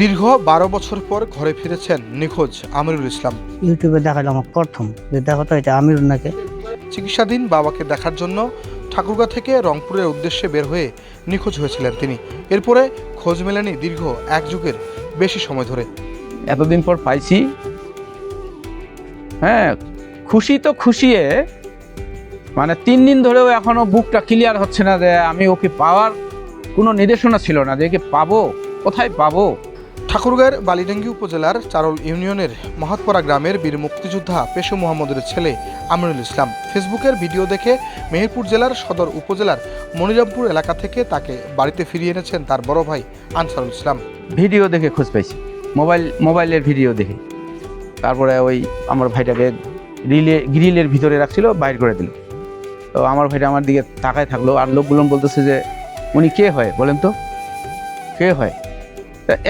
দীর্ঘ বারো বছর পর ঘরে ফিরেছেন নিখোঁজ আমিরুল ইসলাম। ইউটিউবে দেখাল আমার প্রথম। যে দেখো তো এটা আমির নাকি? চিকিৎসাধীন বাবাকে দেখার জন্য ঠাকুরগাঁ থেকে রংপুরের উদ্দেশ্যে বের হয়ে নিখোঁজ হয়েছিলেন তিনি। এরপরে খোঁজ মেলেনি দীর্ঘ এক যুগের বেশি সময় ধরে। এতদিন পর পাইছি। হ্যাঁ খুশি তো খুশিয়ে। মানে তিন দিন ধরেও এখনও বুকটা ক্লিয়ার হচ্ছে না যে আমি ওকে পাওয়ার কোনো নির্দেশনা ছিল না যে একে পাবো কোথায় পাবো? ঠাকুরগাঁয়ের বালিডাঙ্গি উপজেলার চারল ইউনিয়নের মহাতপাড়া গ্রামের বীর মুক্তিযোদ্ধা পেশু মোহাম্মদের ছেলে আমিনুল ইসলাম। ফেসবুকের ভিডিও দেখে মেহেরপুর জেলার সদর উপজেলার মনিরামপুর এলাকা থেকে তাকে বাড়িতে ফিরিয়ে এনেছেন তার বড় ভাই আনসারুল ইসলাম। ভিডিও দেখে খোঁজ পাইছি। মোবাইল, মোবাইলের ভিডিও দেখে। তারপরে ওই আমার ভাইটাকে রিলে, গ্রিলের ভিতরে রাখছিল, বাইর করে দিল। তো আমার ভাইটা আমার দিকে তাকায় থাকল আর লোকগুলো বলতেছে যে, উনি কে হয় বলেন তো? কে হয়?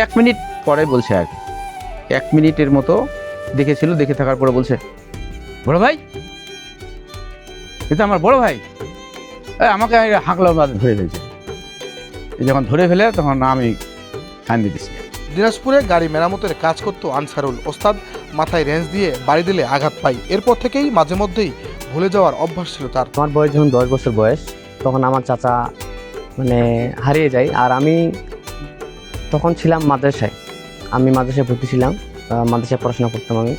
এক মিনিট পরে বলছে আর কি। এক মিনিটের মতো দেখেছিল দেখে থাকার পরে বলছে বড় ভাই এটা আমার বড় ভাই। এ, আমাকে হাঁকলাম ধরে ফেলছে। যখন ধরে ফেলে তখন আমি খান দিতেছি দিনাজপুরে গাড়ি মেরামতের কাজ করত আনসারুল ওস্তাদ। মাথায় রেঞ্জ দিয়ে বাড়ি দিলে আঘাত পাই। এরপর থেকেই মাঝে মধ্যেই ভুলে যাওয়ার অভ্যাস ছিল তার। আমার বয়স যখন দশ বছর বয়স তখন আমার চাচা মানে হারিয়ে যায়। আর আমি তখন ছিলাম মাদ্রাসায়। আমি মাদ্রাসায় ভর্তি ছিলাম মাদ্রাসায় পড়াশোনা করতাম আমি।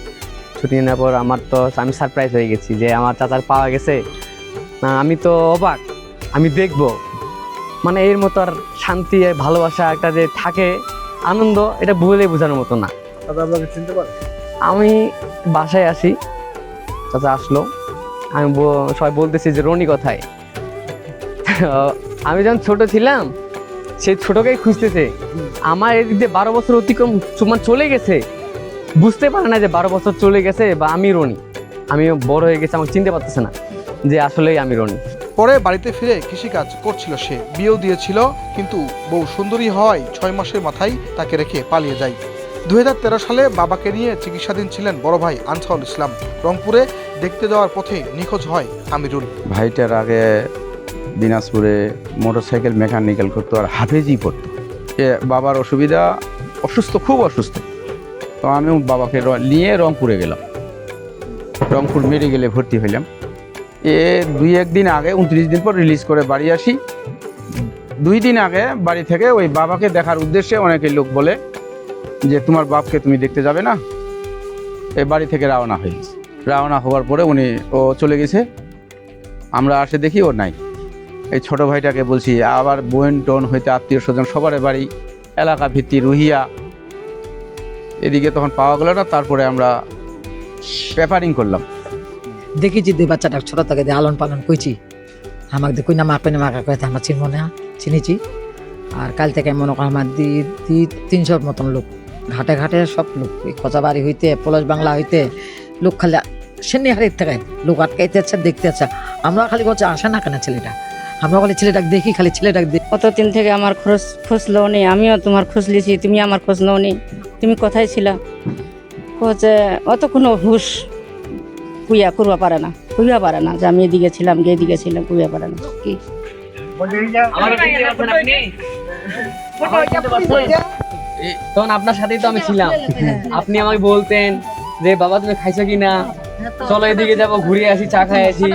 ছুটি নেওয়ার পর আমার তো আমি সারপ্রাইজ হয়ে গেছি যে আমার চাচার পাওয়া গেছে। না আমি তো অবাক আমি দেখব। মানে এর মতো আর শান্তি ভালোবাসা একটা যে থাকে আনন্দ এটা বলে বোঝানোর মতো না। আমি বাসায় আসি চাচা আসলো। আমি সবাই বলতেছি যে রনি কোথায়? আমি যখন ছোট ছিলাম সেই ছোটকেই খুঁজতেছে। আমার এদিক দিয়ে বারো বছর অতিক্রম মানে চলে গেছে। বুঝতে পারে না যে বারো বছর চলে গেছে বা আমি রনি। আমি বড় হয়ে গেছে আমাকে চিনতে পারতেছে না যে আসলেই আমি রনি। পরে বাড়িতে ফিরে কৃষিকাজ করছিল সে। বিয়েও দিয়েছিল কিন্তু বউ সুন্দরী হওয়ায় ছয় মাসের মাথায় তাকে রেখে পালিয়ে যায়। দুই হাজার তেরো সালে বাবাকে নিয়ে চিকিৎসাধীন ছিলেন বড় ভাই আনসারুল ইসলাম। রংপুরে দেখতে যাওয়ার পথে নিখোঁজ হয় আমিরুল। ভাইটার আগে দিনাজপুরে মোটরসাইকেল মেকানিক্যাল করতো আর হাফেজি পড়তো এ বাবার অসুবিধা, অসুস্থ, খুব অসুস্থ। তো আমি বাবাকে নিয়ে রংপুরে গেলাম। রংপুর মেডিকেলে ভর্তি হইলাম। এ দুই একদিন আগে, উনত্রিশ দিন পর রিলিজ করে বাড়ি আসি। দুই দিন আগে বাড়ি থেকে ওই বাবাকে দেখার উদ্দেশ্যে অনেকে লোক বলে যে, তোমার বাপকে তুমি দেখতে যাবে না? এ বাড়ি থেকে রওনা হয়ে গেছে রওনা হওয়ার পরে উনি, ও চলে গেছে। আমরা আসে দেখি ও নাই। এই ছোট ভাইটাকে বলছি, আবার বোন টোন হইতে আত্মীয় স্বজন সবার বাড়ি, এলাকা ভিত্তি রুহিয়া। এদিকে তখন পাওয়া গেল না, তারপরে আমরা পেপারিং করলাম। দেখেছি দুই বাচ্চাটা ছোট থেকে দিয়ে আলন পালন কইছি। আমাকে দিয়ে না মাকে না মাকা কয়ে আমার চিনব না, চিনেছি। আর কাল থেকে মনে করেন আমার দি দি তিনশোর মতন লোক, ঘাটে ঘাটে সব লোক, এই কচাবাড়ি হইতে, পলাশ বাংলা হইতে, লোক খালি সেনি হারিয়ে থাকে লোক আটকাইতে আছে, দেখতে আছে। আমরা খালি বলছে, আসে না কেন ছেলেটা? আমরা খালি ছেলেটাকে দেখি খালি ছেলেটাকে দেখি। কতদিন থেকে আমার খোঁজ খোঁজ লওনি? আমিও তোমার খোঁজ লিছি তুমি আমার খোঁজ লওনি। তুমি কোথায় ছিলা? যে অত কোনো হুশ কুইয়া করবা পারে না কুইয়া পারে না যে আমি এদিকে ছিলাম গে এদিকে ছিলাম কুইয়া পারে না। কি? তখন আপনার সাথেই তো আমি ছিলাম। আপনি আমাকে বলতেন যে বাবা তুমি খাইছো কিনা? চলো এদিকে যাব ঘুরে আসি চা খাই আসি।